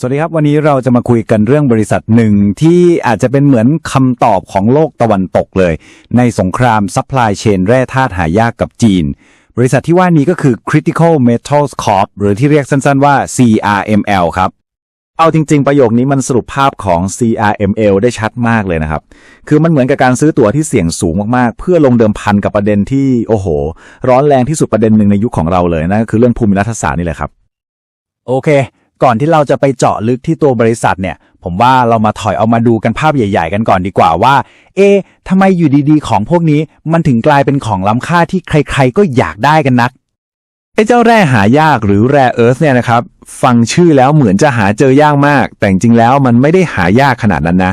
สวัสดีครับ วันนี้เราจะมาคุยกันเรื่องบริษัทหนึ่งที่อาจจะเป็นเหมือนคำตอบของโลกตะวันตกเลย ในสงครามซัพพลายเชนแร่ธาตุหายากกับจีน บริษัทที่ว่านี้ก็คือ Critical Metals Corp หรือที่เรียกสั้นๆว่า CRML ครับ เอาจริง ๆ ประโยคนี้มันสรุปภาพของ CRML ได้ชัดมากเลยนะครับ คือมันเหมือนกับการซื้อตั๋วที่เสี่ยงสูงมากๆ เพื่อลงเดิมพันกับประเด็นที่โอ้โห ร้อนแรงที่สุดประเด็นหนึ่งในยุคของเราเลยนั่นก็คือเรื่องภูมิรัฐศาสตร์นี่แหละครับ โอเค ก่อนที่เราจะไปเจาะลึกที่ตัวบริษัทเนี่ย ผมว่าเรามาถอยเอามาดูกันภาพใหญ่ๆ กันก่อนดีกว่าว่า เอ๊ะทำไมอยู่ดีๆ ของพวกนี้มันถึงกลายเป็นของล้ำค่าที่ใครๆก็อยากได้กันนักไอ้เจ้าแร่หายากหรือแร่เอิร์ธเนี่ยนะครับ ฟังชื่อแล้วเหมือนจะหาเจอยากมาก แต่จริงๆแล้วมันไม่ได้หายากขนาดนั้นนะ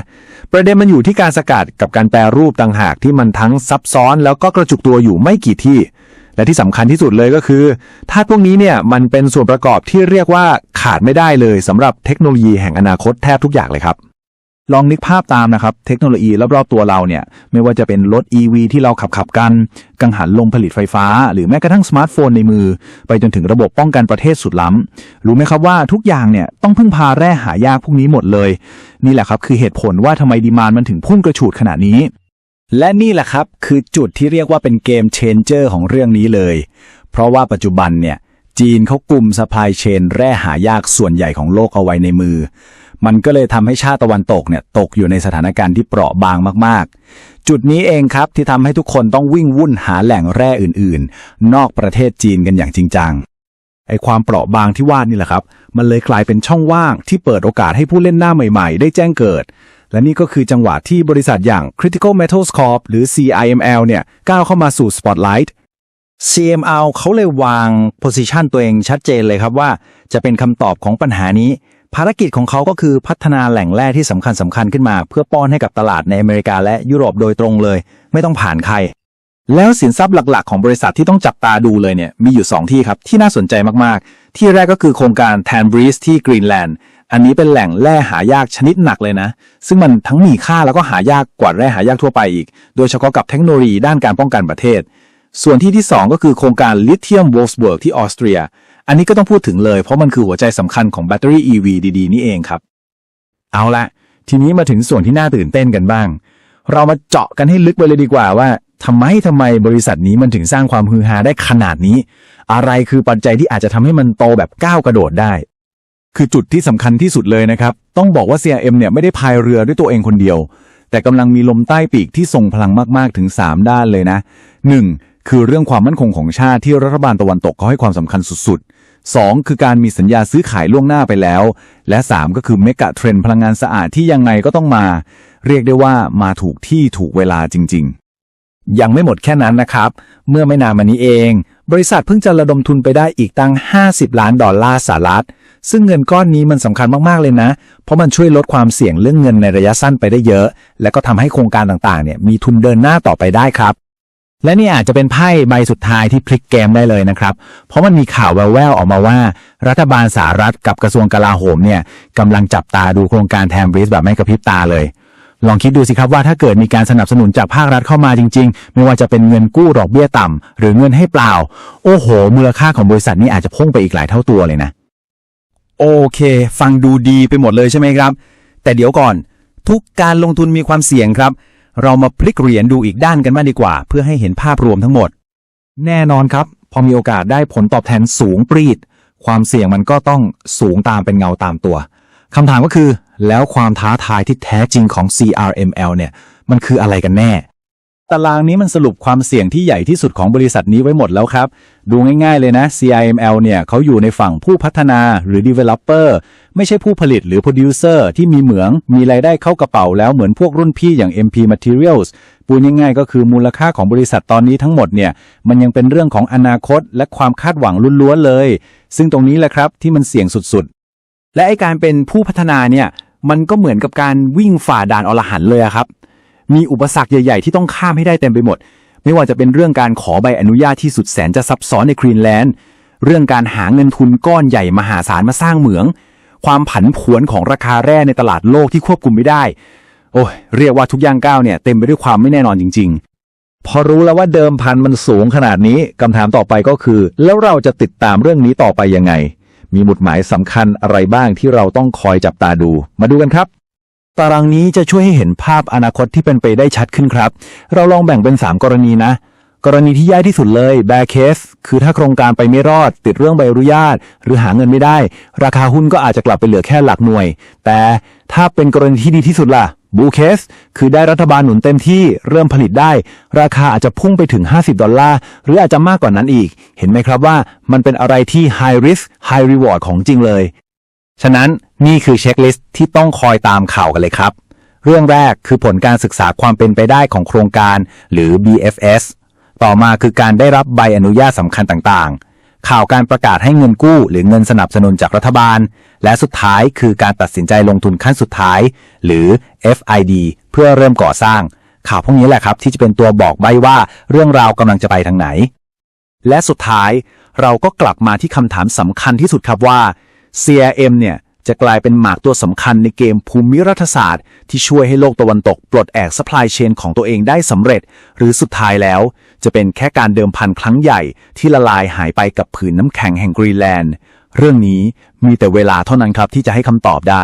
ประเด็นมันอยู่ที่การสกัดกับการแปรรูปต่างหากที่มันทั้งซับซ้อนแล้วก็กระจุกตัวอยู่ไม่กี่ที่ และที่สำคัญที่สุดเลยก็คือธาตุพวกนี้เนี่ยมันเป็นส่วนประกอบที่เรียกว่าขาดไม่ได้เลยสำหรับเทคโนโลยีแห่งอนาคตแทบทุกอย่างเลยครับ ลองนึกภาพตามนะครับ เทคโนโลยีรอบๆตัวเราเนี่ยไม่ว่าจะเป็นรถ EV ที่เราขับขับกัน กังหันลมผลิตไฟฟ้า หรือแม้กระทั่งสมาร์ทโฟนในมือ ไปจนถึงระบบป้องกันประเทศสุดล้ำรู้ไหมครับว่าทุกอย่างเนี่ยต้องพึ่งพาแร่หายากพวกนี้หมดเลย นี่แหละครับคือเหตุผลว่าทำไมดีมานมันถึงพุ่งกระฉูดขนาดนี้ และนี่แหละครับคือจุดที่เรียกว่าเป็นเกมเชนเจอร์ของเรื่องนี้เลย เพราะว่าปัจจุบันเนี่ยจีนเขากลุ่มสปายเชนแร่หายากส่วนใหญ่ของโลกเอาไว้ในมือ มันก็เลยทำให้ชาติตะวันตกเนี่ยตกอยู่ในสถานการณ์ที่เปราะบางมาก ๆ จุดนี้เองครับที่ทำให้ทุกคนต้องวิ่งวุ่นหาแหล่งแร่อื่น ๆ นอกประเทศจีนกันอย่างจริงจังไอความเปราะบางที่ว่านี่แหละครับ มันเลยกลายเป็นช่องว่างที่เปิดโอกาสให้ผู้เล่นหน้าใหม่ ๆ ได้แจ้งเกิด และนี่ก็คือจังหวะที่บริษัทอย่าง Critical Metals Corp หรือ CIML เนี่ยก้าวเข้ามาสู่ Spotlight CML เขาเลยวาง position ตัวเองชัดเจนเลยครับว่า จะเป็นคำตอบของปัญหานี้ ภารกิจของเขาก็คือพัฒนาแหล่งแร่ที่สำคัญสำคัญขึ้นมา เพื่อป้อนให้กับตลาดในอเมริกาและยุโรปโดยตรงเลย ไม่ต้องผ่านใคร แล้วสินทรัพย์หลัก ๆ ของบริษัทที่ต้องจับตาดูเลยเนี่ยมีอยู่ 2 ที่ครับ ที่น่าสนใจมากๆ ที่แรกก็คือโครงการ t a n b r e e z ที่กรีนแลนด์ อันนี้เป็นแหล่งแร่หายากชนิดหนักเลยนะ ซึ่งมันทั้งมีค่าแล้วก็หายากกว่าแร่หายากทั่วไปอีก โดยเฉพาะกับเทคโนโลยีด้านการป้องกันประเทศ ส่วนที่ที่ 2 ก็คือโครงการลิเธียม w o l f s b u r g ที่ออสเตรีย อันนี้ก็ต้องพูดถึงเลย เพราะมันคือหัวใจสำคัญของแบตเตอรี่ EV ดีๆ นี่เองครับ เอาละทีนี้มาถึงส่วนที่น่าตื่นเต้นกันบ้าง เรามาเจาะกันให้ลึกไปเลยดีกว่าว่าทำไมทำไมบริษัทนี้มันถึงสร้างความฮือฮาได้ขนาดนี้ อะไรคือปัจจัยที่อาจจะทำให้มันโตแบบก้าวกระโดดได้ คือจุดที่สำคัญที่สุดเลยนะครับ ต้องบอกว่า CRM เนี่ยไม่ได้พายเรือด้วยตัวเองคนเดียว แต่กำลังมีลมใต้ปีกที่ส่งพลังมากๆถึง 3 ด้านเลยนะ 1. คือเรื่องความมั่นคงของชาติที่รัฐบาลตะวันตกเขาให้ความสำคัญสุดๆ 2. คือการมีสัญญาซื้อขายล่วงหน้าไปแล้ว และ 3 ก็คือเมกะเทรนพลังงานสะอาดที่ยังไงก็ต้องมา เรียกได้ว่ามาถูกที่ถูกเวลาจริง ๆยังไม่หมดแค่นั้นนะครับ เมื่อไม่นานมานี้เอง บริษัทเพิ่งจะระดมทุนไปได้อีกตั้ง 50 ล้านดอลลาร์สหรัฐ ซึ่งเงินก้อนนี้มันสำคัญมากๆเลยนะ เพราะมันช่วยลดความเสี่ยงเรื่องเงินในระยะสั้นไปได้เยอะ และก็ทำให้โครงการต่างๆเนี่ยมีทุนเดินหน้าต่อไปได้ครับ และนี่อาจจะเป็นไพ่ใบสุดท้ายที่พลิกเกมได้เลยนะครับ เพราะมันมีข่าวแววๆออกมาว่า รัฐบาลสหรัฐกับกระทรวงกลาโหมเนี่ยกำลังจับตาดูโครงการแทมบริสแบบไม่กระพริบตาเลยลองคิดดูสิครับว่าถ้าเกิดมีการสนับสนุนจากภาครัฐเข้ามาจริง ๆ ไม่ว่าจะเป็นเงินกู้ดอกเบี้ยต่ำหรือเงินให้เปล่า โอ้โห มูลค่าของบริษัทนี้อาจจะพุ่งไปอีกหลายเท่าตัวเลยนะ โอเค ฟังดูดีไปหมดเลยใช่ไหมครับ แต่เดี๋ยวก่อน ทุกการลงทุนมีความเสี่ยงครับ เรามาพลิกเหรียญดูอีกด้านกันบ้างดีกว่า เพื่อให้เห็นภาพรวมทั้งหมด แน่นอนครับ พอมีโอกาสได้ผลตอบแทนสูงปรีด ความเสี่ยงมันก็ต้องสูงตามเป็นเงาตามตัวคำถามก็คือ แล้วความท้าทายที่แท้จริงของ CRML เนี่ย มันคืออะไรกันแน่ ตารางนี้มันสรุปความเสี่ยงที่ใหญ่ที่สุดของบริษัทนี้ไว้หมดแล้วครับ ดูง่ายๆเลยนะ CIML เนี่ยเขาอยู่ในฝั่งผู้พัฒนาหรือ developer ไม่ใช่ผู้ผลิตหรือ producer ที่มีเหมือง มีรายได้เข้ากระเป๋าแล้วเหมือนพวกรุ่นพี่อย่าง MP Materials พูดง่ายๆก็คือมูลค่าของบริษัทตอนนี้ทั้งหมดเนี่ยมันยังเป็นเรื่องของอนาคต และความคาดหวังล้วนๆเลย ซึ่งตรงนี้แหละครับที่มันเสี่ยงสุดๆ และไอการเป็นผู้พัฒนาเนี่ยมันก็เหมือนกับการวิ่งฝ่าด่านอรหันเลยครับ มีอุปสรรคใหญ่ ๆ ที่ต้องข้ามให้ได้เต็มไปหมด ไม่ว่าจะเป็นเรื่องการขอใบอนุญาตที่สุดแสนจะซับซ้อนในกรีนแลนด์ เรื่องการหาเงินทุนก้อนใหญ่มหาศาลมาสร้างเหมือง ความผันผวนของราคาแร่ในตลาดโลกที่ควบคุมไม่ได้ โอ้ยเรียกว่าทุกย่างก้าวเนี่ยเต็มไปด้วยความไม่แน่นอนจริง ๆพอรู้แล้วว่าเดิมพันมันสูงขนาดนี้คำถามต่อไปก็คือ แล้วเราจะติดตามเรื่องนี้ต่อไปยังไง มีหมุดหมายสำคัญอะไรบ้างที่เราต้องคอยจับตาดู มาดูกันครับ ตารางนี้จะช่วยให้เห็นภาพอนาคตที่เป็นไปได้ชัดขึ้นครับ เราลองแบ่งเป็น 3 กรณีนะ กรณีที่แย่ที่สุดเลย bear case คือถ้าโครงการไปไม่รอด ติดเรื่องใบอนุญาต หรือหาเงินไม่ได้ ราคาหุ้นก็อาจจะกลับไปเหลือแค่หลักหน่วย แต่ถ้าเป็นกรณีที่ดีที่สุดล่ะ bull case คือได้รัฐบาลหนุนเต็มที่เริ่มผลิตได้ ราคาอาจจะพุ่งไปถึง 50 ดอลลาร์ หรืออาจจะมากกว่านั้นอีก เห็นไหมครับว่ามันเป็นอะไรที่ high risk high reward ของจริงเลย ฉะนั้นนี่คือเช็คลิสต์ที่ต้องคอยตามข่าวกันเลยครับ เรื่องแรกคือผลการศึกษาความเป็นไปได้ของโครงการ หรือ BFS ต่อมาคือการได้รับใบอนุญาตสำคัญต่างๆ ข่าวการประกาศให้เงินกู้ หรือเงินสนับสนุนจากรัฐบาล และสุดท้ายคือการตัดสินใจลงทุนขั้นสุดท้าย หรือ FID เพื่อเริ่มก่อสร้าง ข่าวพวกนี้แหละครับ ที่จะเป็นตัวบอกใบว่าเรื่องราวกำลังจะไปทางไหน และสุดท้ายเราก็กลับมาที่คำถามสำคัญที่สุดครับว่า CRM เนี่ยจะกลายเป็นหมากตัวสำคัญในเกมภูมิรัฐศาสตร์ ที่ช่วยให้โลกตะวันตกปลดแอกซัพพลายเชนของตัวเองได้สำเร็จ หรือสุดท้ายแล้ว จะเป็นแค่การเดิมพันครั้งใหญ่ที่ละลายหายไปกับผืนน้ำแข็งแห่งกรีนแลนด์ เรื่องนี้มีแต่เวลาเท่านั้นครับที่จะให้คำตอบได้